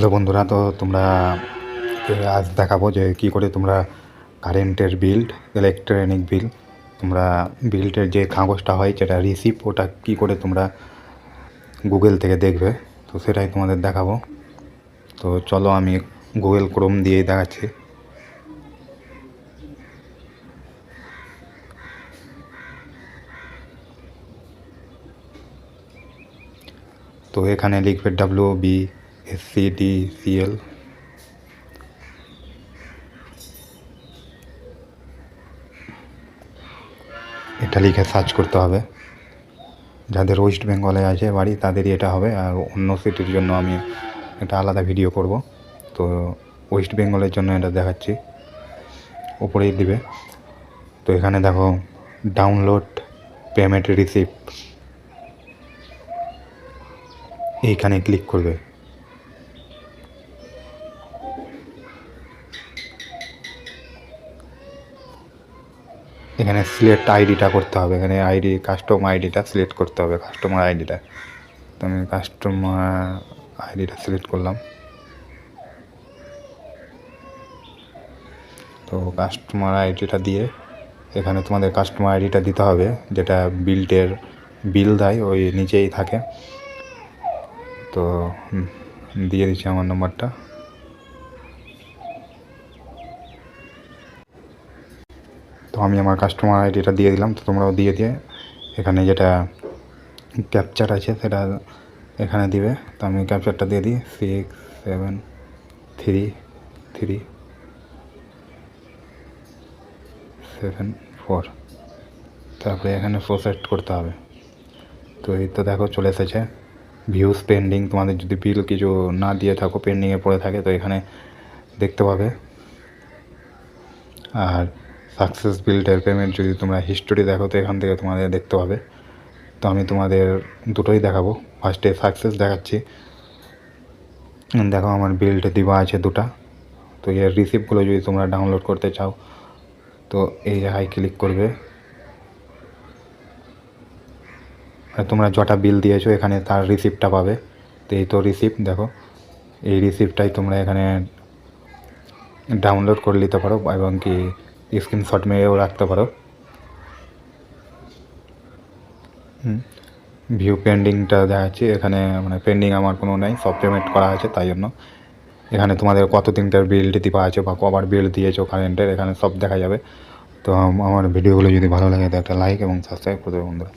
Hello বন্ধুরা, তো তোমরা আজ দেখাবো যে কী করে তোমরা কারেন্টের বিল, ইলেকট্রনিক বিল, তোমরা বিলটের যে কাগজটা হয় যেটা রিসিপ্ট ওটা কী করে তোমরা গুগল থেকে দেখবে, তো সেটাই তোমাদের দেখাবো। তো চলো আমি গুগল ক্রোম দিয়েই দেখাচ্ছি। তো এখানে লিখবে W B S C D C L এটা লিখে সার্চ করতে হবে। যাদের ওয়েস্ট বেঙ্গলে আছে বাড়ি, তাদেরই এটা হবে। আর অন্য সিটির জন্য আমি একটা আলাদা ভিডিও করব। তো ওয়েস্ট বেঙ্গলের জন্য এটা দেখাচ্ছি। উপরেই দিবে। তো এখানে দেখো ডাউনলোড পেমেন্ট রিসিপ্ট এইখানে ক্লিক করবে। এখানে সিলেক্ট আইডিটা করতে হবে। এখানে আইডি কাস্টম আইডিটা সিলেক্ট করতে হবে কাস্টমার আইডিটা তো আমি কাস্টমার আইডিটা সিলেক্ট করলাম। তো কাস্টমার আইডিটা দিয়ে এখানে তোমাদের কাস্টমার আইডিটা দিতে হবে, যেটা বিল্টের বিল দেয়, ওই নিচেই থাকে। তো দিয়ে দিচ্ছি আমার নাম্বারটা তো আমি আমার কাস্টমার আইডিটা দিয়ে দিলাম, তো তোমরাও দিয়ে দিয়ে এখানে যেটা ক্যাপচার আছে সেটা এখানে দিবে। তো আমি ক্যাপচারটা দিয়ে দিই six seven three three seven four তারপরে এখানে প্রসেট করতে হবে। তো এই তো দেখো চলে এসেছে। ভিউজ পেন্ডিং তোমাদের যদি বিল কিছু না দিয়ে থাকো পেন্ডিংয়ে পড়ে থাকে, তো এখানে দেখতে পাবে। আর সাকসেস বিল্ডের পেমেন্ট যদি তোমরা হিস্টোরি দেখো তো এখান থেকে তোমাদের দেখতে পাবে। তো আমি তোমাদের দুটোই দেখাবো। ফার্স্টে সাকসেস দেখাচ্ছি। দেখো আমার বিলটা দেওয়া আছে দুটা। তো এর রিসিপ্টগুলো যদি তোমরা ডাউনলোড করতে চাও, তো এই জায়গায় ক্লিক করবে। আর তোমরা যটা বিল দিয়েছ এখানে তার রিসিপ্টটা পাবে। তো এই তো রিসিপ্ট দেখো। এই রিসিপ্টটাই তোমরা এখানে ডাউনলোড করে নিতে পারো। এবং কি স্ক্রিনশট মেরেও রাখতে পারো। ভিউ পেন্ডিংটা দেখাচ্ছি। এখানে মানে পেন্ডিং আমার কোনো নেই, সব পেমেন্ট করা আছে তাই জন্য। এখানে তোমাদের কত দিনটার বিল দেওয়া আছে বা কবার বিল দিয়েছ কারেন্টের এখানে সব দেখা যাবে। তো আমার ভিডিওগুলো যদি ভালো লাগে তো একটা লাইক এবং সাবস্ক্রাইব করে দেবে বন্ধুরা।